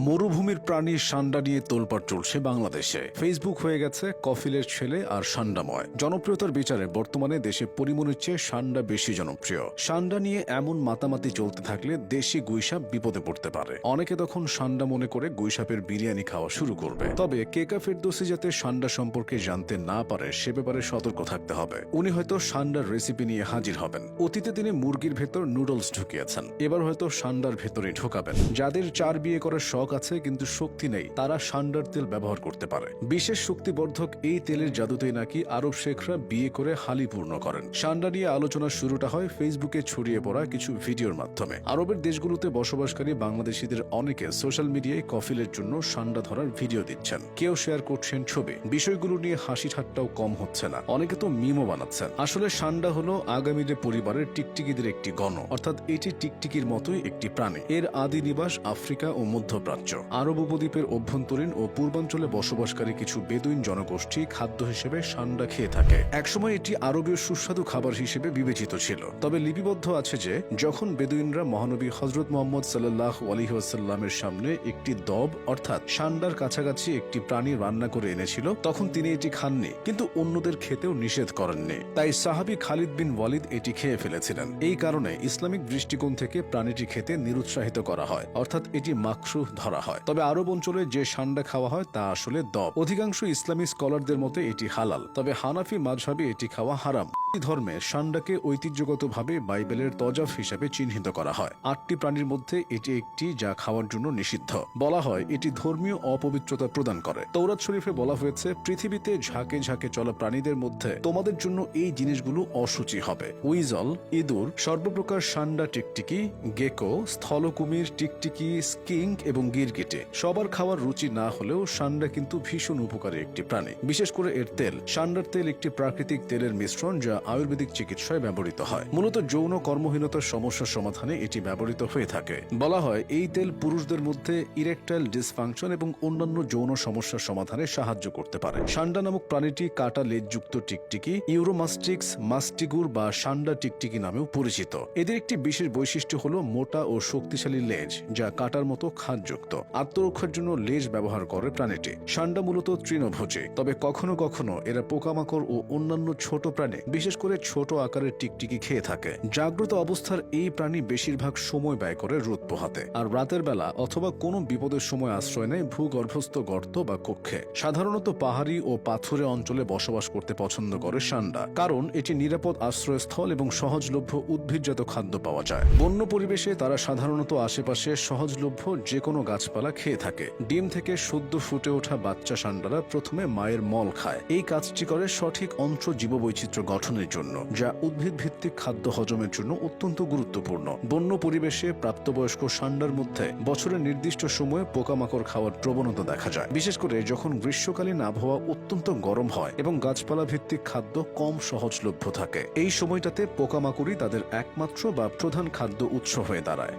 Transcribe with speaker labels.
Speaker 1: মরুভূমির প্রাণী সান্ডা নিয়ে তোলপাড় চলছে বাংলাদেশে। ফেসবুক হয়ে গেছে কফিলের ছেলে আর সান্ডাময়। জনপ্রিয়তার বিচারে বর্তমানে দেশে পরিমণের চেয়ে সান্ডা বেশি জনপ্রিয়। সান্ডা নিয়ে এমন মাতামাতি চলতে থাকলে দেশি গুইসাপ বিপদে পড়তে পারে। অনেকে তখন সান্ডা মনে করে গুইসাপের বিরিয়ানি খাওয়া শুরু করবে। তবে কেকা ফেরদোসি যাতে সান্ডা সম্পর্কে জানতে না পারে, সে ব্যাপারে সতর্ক থাকতে হবে। উনি হয়তো সান্ডার রেসিপি নিয়ে হাজির হবেন। অতীতে তিনি মুরগির ভেতর নুডলস ঢুকিয়েছেন। এবার হয়তো সান্ডার ভেতরে ঢোকাবেন। যাদের চার বিয়ে করার শখ আছে, কিন্তু শক্তি নেই। তারা সান্ডার তেল ব্যবহার করতে পারে। বিশেষ শক্তিবর্ধক এই তেলের জাদুতেই নাকি আরব শেখরা বিয়ে করে হালি পূর্ণ করেন। সান্ডা নিয়ে আলোচনা শুরুটা হয় ফেসবুকে ছড়িয়ে পড়া কিছু ভিডিওর মাধ্যমে। আরবের দেশগুলোতে বসবাসকারী বাংলাদেশিদের অনেকে সোশ্যাল মিডিয়ায় কফিলের জন্য সান্ডা ধরার ভিডিও দিচ্ছেন। কেউ শেয়ার করছেন ছবি। বিষয়গুলো নিয়ে হাসি ঠাট্টাও কম হচ্ছে না। অনেকে তো মিমও বানাচ্ছেন। আসলে সান্ডা হলো আগামীদের পরিবারের টিকটিকিদের একটি গণ। অর্থাৎ এটি টিকটিকির মতোই একটি প্রাণী। এর আদি নিবাস আফ্রিকা ও মধ্যপ্রাচ্য। আরব উপদ্বীপের অভ্যন্তরীণ ও পূর্বাঞ্চলে বসবাসকারী কিছু বেদুইন জনগোষ্ঠী খাদ্য হিসেবে সান্ডা খেয়ে থাকে। একসময় এটি আরবীয় সুস্বাদু খাবার হিসেবে বিবেচিত ছিল। তবে লিপিবদ্ধ আছে যে, যখন বেদুইনরা মহানবী হজরত মোহাম্মদ সাল্লাহ আলহিহাসাল্লামের সামনে একটি দব, অর্থাৎ সান্ডার কাছাকাছি একটি প্রাণী রান্না করে এনেছিল, তখন তিনি এটি খাননি, কিন্তু অন্যদের খেতেও নিষেধ করেননি। তাই সাহাবি খালিদ বিন ওয়ালিদ এটি খেয়ে ফেলেছিলেন। এই কারণে ইসলামিক দৃষ্টিকোণ থেকে প্রাণীটি খেতে নিরুৎসাহিত করা হয়। অর্থাৎ এটি মাকসুহ ধরা হয়। তবে আরব অঞ্চলে যে সান্ডা খাওয়া হয় তা আসলে দব। অধিকাংশ ইসলামী স্কলারদের মতে এটি হালাল। তবে হানাফি মাঝহাবে এটি খাওয়া হারাম। ধর্মে সান্ডাকে ঐতিহ্যগতভাবে বাইবেলের তজাফ হিসাবে চিহ্নিত করা হয়। আটটি প্রাণীর মধ্যে এটি একটি যা খাওয়ার জন্য নিষিদ্ধ। বলা হয় এটি ধর্মীয় অপবিত্রতা প্রদান করে। তৌরাত শরীফে বলা হয়েছে, পৃথিবীতে ঝাঁকে ঝাঁকে চলা প্রাণীদের মধ্যে তোমাদের জন্য এই জিনিসগুলো অসুচি হবে। উইজল, ইঁদুর, সর্বপ্রকার সান্ডা টিকটিকি, গেকো, স্থলকুমির, টিকটিকি, স্কিঙ্ক এবং গিরগিটে সবার খাওয়ার রুচি না হলেও সান্ডা কিন্তু ভীষণ উপকারী একটি প্রাণী। বিশেষ করে এর তেল। সান্ডার তেল একটি প্রাকৃতিক তেলের মিশ্রণ যা আয়ুর্বেদিক চিকিৎসায় ব্যবহৃত হয়। মূলত যৌন কর্মহীনতার সমস্যার সমাধানে এটি ব্যবহৃত হয়ে থাকে। বলা হয়, এই তেল পুরুষদের মধ্যে ইরেকটাইল ডিসফাংশন এবং অন্যান্য যৌন সমস্যার সমাধানে সাহায্য করতে পারে। সান্ডা নামক প্রাণীটি কাটা লেজযুক্ত টিকটিকি, ইউরোমাস্টিক্স, মাস্টিগুর বা সান্ডা টিকটিকি নামেও পরিচিত। এদের একটি বিশেষ বৈশিষ্ট্য হল মোটা ও শক্তিশালী লেজ, যা কাটার মতো খাদযুক্ত। আত্মরক্ষার জন্য লেজ ব্যবহার করে প্রাণীটি। সান্ডা মূলত তৃণভোজী। তবে কখনো কখনো এরা পোকামাকড় ও অন্যান্য ছোট প্রাণী, বিশেষ করে ছোট আকারের টিকটিকি খেয়ে থাকে। জাগ্রত অবস্থার এই প্রাণী বেশিরভাগ সময় ব্যয় করে রোদ পোহাতে। আর রাতের বেলা অথবা কোনো বিপদের সময় আশ্রয় নেয় ভূগর্ভস্থ গর্ত বা কক্ষে। সাধারণত পাহাড়ি ও পাথুরে অঞ্চলে বসবাস করতে পছন্দ করে সান্ডা। কারণ এটি নিরাপদ আশ্রয়স্থল এবং সহজলভ্য উদ্ভিদজাত খাদ্য পাওয়া যায়। বন্য পরিবেশে তারা সাধারণত আশেপাশে সহজলভ্য যে কোনো গাছপালা খেয়ে থাকে। ডিম থেকে সদ্য ফুটে ওঠা বাচ্চা সান্ডারা প্রথমে মায়ের মল খায়। এই কাজটি করে সঠিক অন্ত্র জীববৈচিত্র্য গঠনের জন্য, যা উদ্ভিদ ভিত্তিক খাদ্য হজমের জন্য অত্যন্ত গুরুত্বপূর্ণ। বন্য পরিবেশে প্রাপ্তবয়স্ক সান্ডার মধ্যে বছরের নির্দিষ্ট সময়ে পোকামাকড় খাওয়ার প্রবণতা দেখা যায়। বিশেষ করে যখন গ্রীষ্মকালীন আবহাওয়া অত্যন্ত গরম হয় এবং গাছপালা ভিত্তিক খাদ্য কম সহজলভ্য থাকে, এই সময়টাতে পোকামাকড়ই তাদের একমাত্র বা প্রধান খাদ্য উৎস হয়ে দাঁড়ায়।